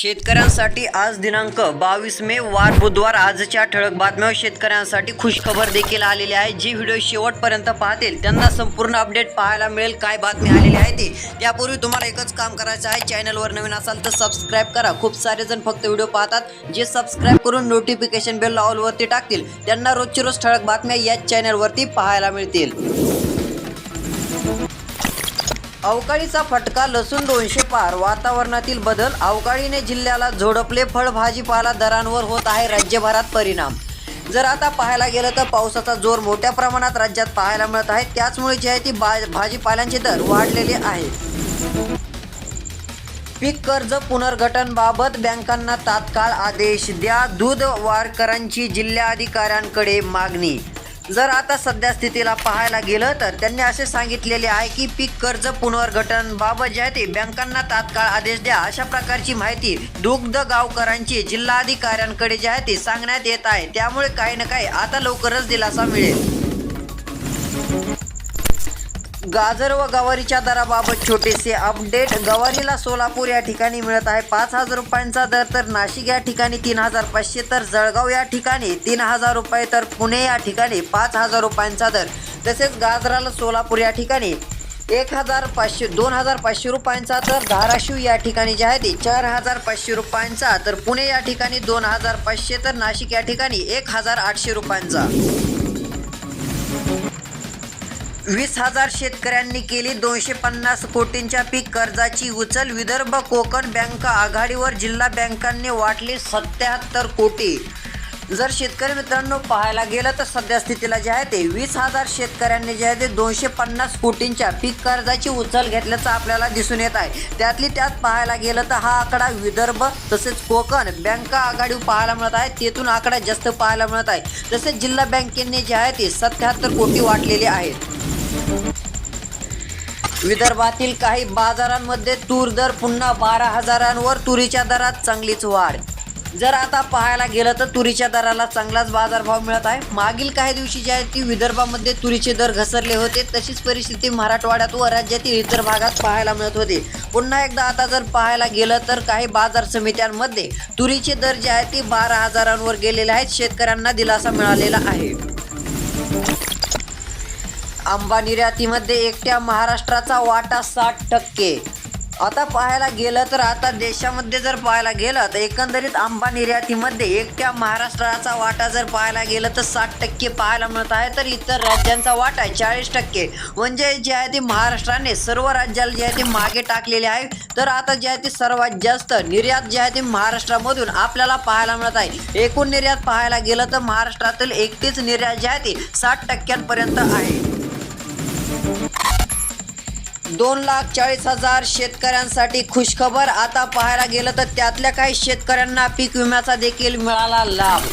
शेतकऱ्यांसाठी आज दिनांक बावीस मे वार बुधवार. आजच्या ठळक बातम्या शेतकऱ्यांसाठी खुशखबर देखील आलेली आहे. जी व्हिडिओ शेवटपर्यंत पाहतील त्यांना संपूर्ण अपडेट पाहायला मिळेल. काय बातमी आलेली आहे ती त्यापूर्वी तुम्हाला एकच काम करायचं आहे. चॅनलवर नवीन असाल तर सबस्क्राईब करा. खूप सारे जण फक्त व्हिडिओ पाहतात जे सबस्क्राईब करून नोटिफिकेशन बेल ऑलवरती टाकतील. त्यांना रोजची रोज ठळक बातम्या याच चॅनलवरती पाहायला मिळतील. अवकाळीचा फटका लसूण दोनशे पार. वातावरणातील बदल अवकाळीने जिल्ह्याला झोडपले फळ भाजीपाला दरांवर होत आहे राज्यभरात परिणाम. जर आता पाहायला गेलं तर पावसाचा जोर मोठ्या प्रमाणात राज्यात पाहायला मिळत आहे. त्याचमुळे जे आहे ती बा भाजीपाल्यांचे दर वाढलेले आहेत. पीक कर्ज पुनर्गठनबाबत बँकांना तात्काळ आदेश द्या. दूध वारकरांची जिल्हाधिकाऱ्यांकडे मागणी जर आता सध्या स्थितीला पाहायला गेलं तर त्यांनी असे सांगितलेले आहे की पीक कर्ज पुनर्गठनबाबत जे आहे ते बँकांना तात्काळ आदेश द्या. अशा प्रकारची माहिती दुग्ध गावकरांची जिल्हाधिकाऱ्यांकडे जे आहे ते सांगण्यात येत आहे. त्यामुळे काही ना काही आता लवकरच दिलासा मिळेल. गाजर व गवारीच्या दराबाबत छोटेसे अपडेट. गवारीला सोलापूर या ठिकाणी मिळत आहे. पाच हजार रुपयांचा दर तर नाशिक या ठिकाणी तीन हजार पाचशे तर जळगाव या ठिकाणी तीन हजार रुपये तर पुणे या ठिकाणी पाच हजार रुपयांचा दर. तसेच गाजराला सोलापूर या ठिकाणी एक हजार पाचशे दोन हजार पाचशे रुपयांचा तर धाराशिव या ठिकाणी जे आहे ते चार हजार पाचशे रुपयांचा तर पुणे या ठिकाणी दोन हजार पाचशे तर नाशिक या ठिकाणी एक हजार आठशे रुपयांचा. वीस हजार शेतकऱ्यांनी केली दोनशे पन्नास कोटींच्या पीक कर्जाची उचल. विदर्भ कोकण बँक आघाडीवर जिल्हा बँकांनी वाटली सत्याहत्तर कोटी. जर शेतकरी मित्रांनो पाहायला गेलं तर सध्या स्थितीला जे आहे ते वीस हजार शेतकऱ्यांनी जे आहे ते दोनशे पन्नास कोटींच्या पीक कर्जाची उचल घेतल्याचं आपल्याला दिसून येत आहे. त्यातली त्यात पाहायला गेलं तर हा आकडा विदर्भ तसेच कोकण बँका आघाडीवर पाहायला मिळत आहे. तेथून आकडा जास्त पाहायला मिळत आहे. तसेच जिल्हा बँकेने जे आहे ते सत्याहत्तर कोटी वाटलेले आहेत. विदर्भातील काही बाजारांमध्ये तूर दर पुन्हा बारा हजारांवर तुरीच्या दरात चांगलीच वाढ. जर आता पाहायला गेलं तर तुरीच्या दराला चांगलाच बाजारभाव मिळत आहे. मागील काही दिवशी जे आहे ती विदर्भामध्ये तुरीचे दर घसरले होते. तशीच परिस्थिती मराठवाड्यात व राज्यातील इतर भागात पाहायला मिळत होते. पुन्हा एकदा आता जर पाहायला गेलं तर काही बाजार समित्यांमध्ये तुरीचे दर जे आहेत ते बारा हजारांवर गेलेले आहेत. शेतकऱ्यांना दिलासा मिळालेला आहे. आंबा निर्यातीमध्ये एकट्या महाराष्ट्राचा वाटा साठ टक्के. आता पाहायला गेलं तर आता देशामध्ये जर पाहायला गेलं तर एकंदरीत आंबा निर्यातीमध्ये एकट्या महाराष्ट्राचा वाटा जर पाहायला गेलं तर साठ टक्के पाहायला मिळत आहे तर इतर राज्यांचा वाटा चाळीस टक्के. म्हणजे जे आहे ते महाराष्ट्राने सर्व राज्याला जे आहे ते मागे टाकलेले आहे. तर आता जे आहे ते सर्वात जास्त निर्यात जे आहे ते महाराष्ट्रामधून आपल्याला पाहायला मिळत आहे. एकूण निर्यात पाहायला गेलं तर महाराष्ट्रातील एकटीच निर्यात जे आहे ती साठ टक्क्यांपर्यंत आहे. दोन लाख चाळीस हजार शेतकऱ्यांसाठी खुशखबर. आता पाहायला गेलं तर त्यातल्या काही शेतकऱ्यांना पीक विम्याचा देखील मिळाला लाभ.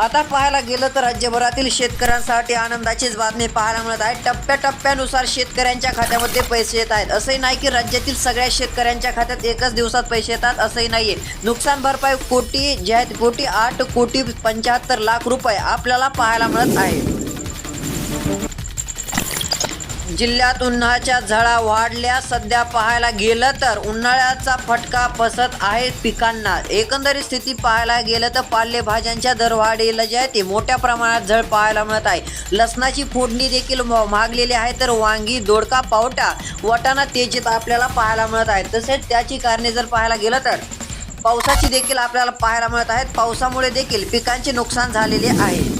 आता पाहायला गेलं तर राज्यभरातील शेतकऱ्यांसाठी आनंदाचीच बातमी पाहायला मिळत आहे. टप्प्याटप्प्यानुसार शेतकऱ्यांच्या खात्यामध्ये पैसे येत आहेत. असंही नाही की राज्यातील सगळ्या शेतकऱ्यांच्या खात्यात एकच दिवसात पैसे येतात. असंही नाहीये. नुकसान भरपाई कोटी जे आहेत कोटी आठ कोटी पंच्याहत्तर लाख रुपये आपल्याला पाहायला मिळत आहे. जिल्ह्यात उन्हाच्या झळा वाढल्या. सध्या पाहायला गेलं तर उन्हाळ्याचा फटका फसत आहे पिकांना. एकंदरीत स्थिती पाहायला गेलं तर पालेभाज्यांच्या दरवाढीला जे आहे ते मोठ्या प्रमाणात झळ पाहायला मिळत आहे. लसणाची फोडणी देखील म- महागलेली आहे तर वांगी दोडका पावटा वटाणा तेजीत आपल्याला पाहायला मिळत आहे तसेच त्याची कारणे जर पाहायला गेलं तर पावसाची देखील आपल्याला पाहायला मिळत आहेत. पावसामुळे देखील पिकांचे नुकसान झालेले आहे.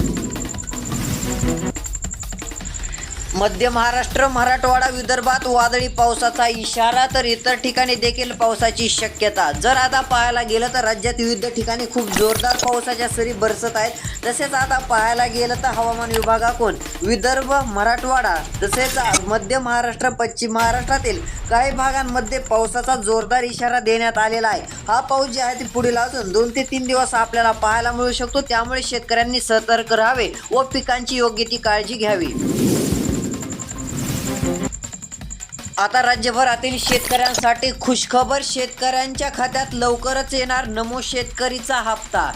मध्य महाराष्ट्र मराठवाडा विदर्भात वादळी पावसाचा इशारा तर इतर ठिकाणी देखील पावसाची शक्यता. जर आता पाहायला गेलं तर राज्यात विविध ठिकाणी खूप जोरदार पावसाच्या सरी बरसत आहेत. तसेच आता पाहायला गेलं तर हवामान विभागाकडून विदर्भ मराठवाडा तसेच मध्य महाराष्ट्र पश्चिम महाराष्ट्रातील काही भागांमध्ये पावसाचा जोरदार इशारा देण्यात आलेला आहे. हा पाऊस जे आहे ते पुढील अजून दोन ते तीन दिवस आपल्याला पाहायला मिळू शकतो. त्यामुळे शेतकऱ्यांनी सतर्क राहावे व पिकांची योग्य ती काळजी घ्यावी. आता राज्यभरातील शेतकऱ्यांसाठी खुशखबर शेतकऱ्यांच्या खात्यात लवकरच येणार नमो शेतकरीचा हप्ता.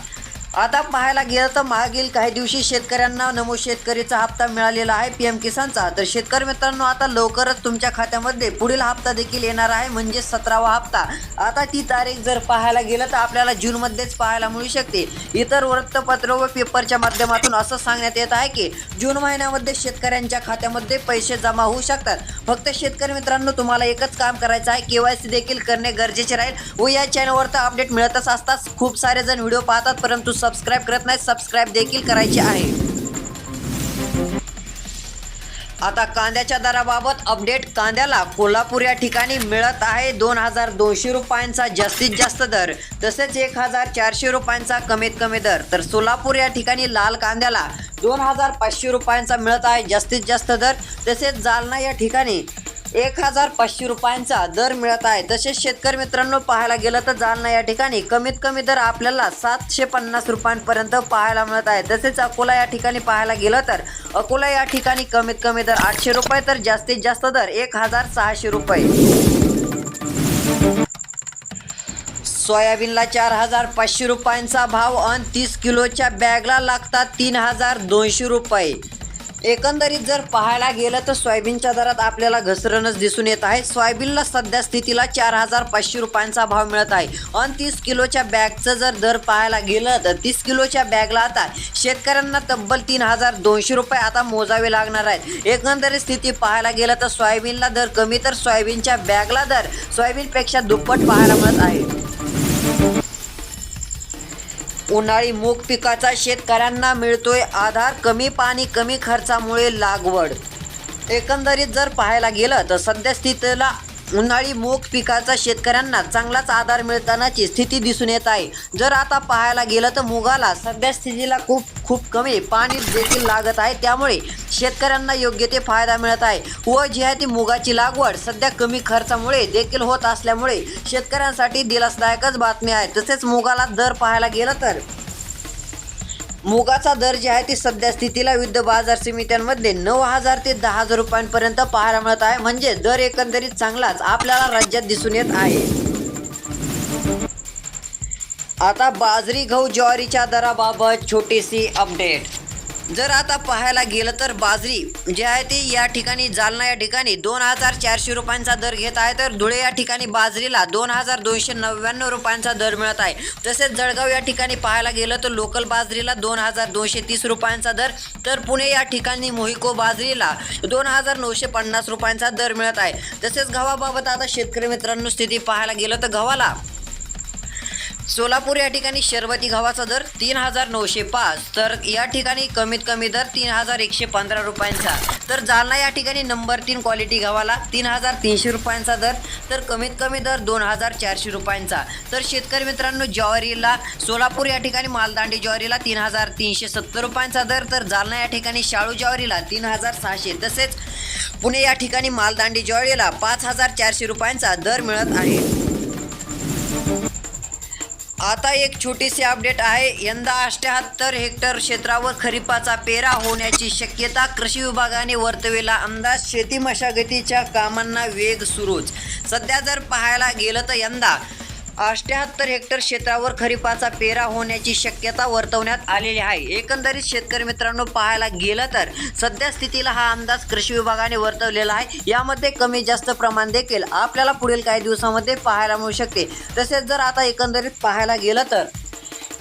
आता पाहायला गेलं तर मागील काही दिवशी शेतकऱ्यांना नमो शेतकरीचा हप्ता मिळालेला आहे पी एम किसानचा. तर शेतकरी मित्रांनो आता लवकरच तुमच्या खात्यामध्ये पुढील हप्ता देखील येणार आहे म्हणजे सतरावा हप्ता. आता ती तारीख जर पाहायला गेलं तर आपल्याला जूनमध्येच पाहायला मिळू शकते. इतर वृत्तपत्र व पेपरच्या माध्यमातून असं सांगण्यात येत आहे की जून महिन्यामध्ये शेतकऱ्यांच्या खात्यामध्ये पैसे जमा होऊ शकतात. फक्त शेतकरी मित्रांनो तुम्हाला एकच काम करायचं आहे केवायसी देखील करणे गरजेचे राहील व या चॅनलवर तर अपडेट मिळतच असतात. खूप सारे जण व्हिडिओ पाहतात परंतु सबस्क्राईब करत नाही सबस्क्राईब देखील करायचे आहे. आता कांद्याच्या दराबाबत अपडेट कांद्याला कोल्हापूर या ठिकाणी मिळत आहे दोन हजार दोनशे रुपयांचा जास्तीत जास्त दर तसेच एक हजार चारशे रुपयांचा कमीत कमी दर. तर सोलापूर या ठिकाणी लाल कांद्याला दोन हजार पाचशे रुपयांचा मिळत आहे जास्तीत जास्त दर तसेच जालना या ठिकाणी एक हजार पाचशे रुपयांचा दर मिळत आहे. तसेच शेतकरी मित्रांनो पाहायला गेलं तर जालना या ठिकाणी कमीत कमी दर आपल्याला सातशे पन्नास रुपयांपर्यंत पाहायला मिळत आहे. तसेच अकोला या ठिकाणी पाहायला गेलं तर अकोला या ठिकाणी कमीत कमी दर आठशे रुपये तर जास्तीत जास्त दर एक हजार सहाशे रुपये. सोयाबीनला चार हजार पाचशे रुपयांचा भाव अन तीस किलोच्या बॅगला लागतात तीन हजार दोनशे रुपये. एकंदरीत जर पाहायला गेलं तर सोयाबीनच्या दरात आपल्याला घसरणच दिसून येत आहे. सोयाबीनला सध्या स्थितीला चार हजार पाचशे रुपयांचा भाव मिळत आहे. आणि तीस किलोच्या बॅगचं जर दर पाहायला गेलं तर तीस किलोच्या बॅगला आता शेतकऱ्यांना तब्बल तीन हजार दोनशे रुपये आता मोजावे लागणार आहेत. एकंदरीत स्थिती पाहायला गेलं तर सोयाबीनला दर कमी तर सोयाबीनच्या बॅगला दर सोयाबीनपेक्षा दुप्पट पाहायला मिळत आहे. उन्हाळी मूग पिकाचा शेतकऱ्यांना मिळतोय आधार. कमी पाणी कमी खर्चामुळे लागवड. एकंदरीत जर पाहायला गेलं तर सध्या स्थितीला उन्हाळी मूग पिकाचा शेतकऱ्यांना चांगलाच आधार मिळतानाची स्थिती दिसून येत आहे. जर आता पाहायला गेलं तर मुगाला सध्या स्थितीला खूप खूप कमी पाणी देखील लागत आहे. त्यामुळे शेतकऱ्यांना योग्य ते फायदा मिळत आहे. व जी आहे ती मुगाची लागवड सध्या कमी खर्चामुळे देखील होत असल्यामुळे शेतकऱ्यांसाठी दिलासदायकच बातमी आहे. तसेच मुगाला दर पाहायला गेलं तर मुगाचा दर जे आहे ती सध्या स्थितीला विविध बाजार समित्यांमध्ये नऊ हजार ते दहा हजार रुपयांपर्यंत पाहायला मिळत आहे. म्हणजे दर एकंदरीत चांगलाच आपल्याला राज्यात दिसून येत आहे. आता बाजरी गहू ज्वारीच्या दराबाबत छोटीशी अपडेट जर आता पाहायला गेलं तर बाजरी जे आहे ती या ठिकाणी जालना या ठिकाणी दोन हजार चारशे रुपयांचा दर घेत आहे तर धुळे या ठिकाणी बाजरीला दोन हजार दोनशे नव्याण्णव रुपयांचा दर मिळत आहे. तसेच जळगाव या ठिकाणी पाहायला गेलं तर लोकल बाजरीला दोन हजार दोनशे तीस रुपयांचा दर तर पुणे या ठिकाणी मोहिको बाजरीला दोन हजार नऊशे पन्नास रुपयांचा दर मिळत आहे. तसेच गव्हाबाबत आता शेतकरी मित्रांनो स्थिती पाहायला गेलं तर गव्हाला सोलापूर या ठिकाणी शरबती गव्हाचा दर तीन हजार नऊशे पाच. तर या ठिकाणी कमीत कमी दर तीन हजार एकशे पंधरा रुपयांचा. तर जालना या ठिकाणी नंबर तीन क्वालिटी गव्हाला तीन हजार तीनशे रुपयांचा दर तर कमीत कमी दर दोन हजार चारशे रुपयांचा. तर शेतकरी मित्रांनो ज्वारीला सोलापूर या ठिकाणी मालदांडी ज्वारीला तीन हजार तीनशे सत्तर रुपयांचा दर तर जालना या ठिकाणी शाळू ज्वारीला तीन हजार सहाशे. तसेच पुणे या ठिकाणी मालदांडी ज्वारीला पाच हजार चारशे रुपयांचा दर मिळत आहे. आता एक छोटीशी अपडेट आहे. यंदा अष्ट्याहत्तर हेक्टर क्षेत्रावर खरीपाचा पेरा होण्याची शक्यता कृषी विभागाने वर्तविला. अंदाज शेती मशागतीच्या कामांना वेग सुरूच. सध्या जर पाहायला गेलं तर यंदा अष्ट्याहत्तर हेक्टर क्षेत्रावर खरीपाचा पेरा होण्याची शक्यता वर्तवण्यात आलेली आहे. एकंदरीत शेतकरी मित्रांनो पाहायला गेलं तर सध्या स्थितीला हा अंदाज कृषी विभागाने वर्तवलेला आहे. यामध्ये कमी जास्त प्रमाण देखील आपल्याला पुढील काही दिवसामध्ये पाहायला मिळू शकते. तसेच जर आता एकंदरीत पाहायला गेलं तर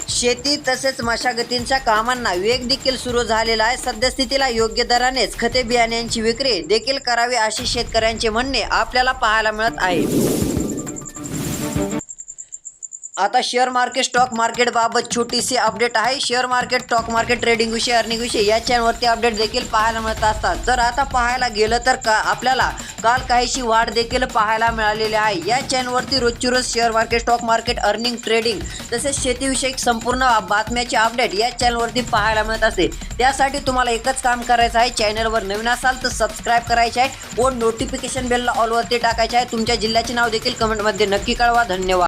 शेती तसेच मशागतींच्या कामांना वेग देखील सुरू झालेला आहे. सद्यस्थितीला योग्य दरानेच खते बियाण्यांची विक्री देखील करावी अशी शेतकऱ्यांचे म्हणणे आपल्याला पाहायला मिळत आहे. आता शेअर मार्केट स्टॉक मार्केट बाबत छोटीशी अपडेट आहे. Share market stock market trading विषयी अर्निंग विषयी या चॅनलवरती अपडेट देखील पाहायला मिळत असतात. जर आता पाहायला गेलं तर का आपल्याला काल काहीशी वाढ देखील पाहायला मिळालेली आहे. या चॅनलवरती रोजची रोज share market stock market earning trading तसेच शेतीविषयक संपूर्ण बातम्याचे अपडेट या चॅनलवरती पाहायला मिळत असते. त्यासाठी तुम्हाला एकच काम करायचं आहे. चॅनलवर नवीन असाल तर सबस्क्राईब करायचे आहे व नोटिफिकेशन बेलला ऑलवरती टाकायचे आहे. तुमच्या जिल्ह्याचे नाव देखील कमेंटमध्ये नक्की कळवा. धन्यवाद.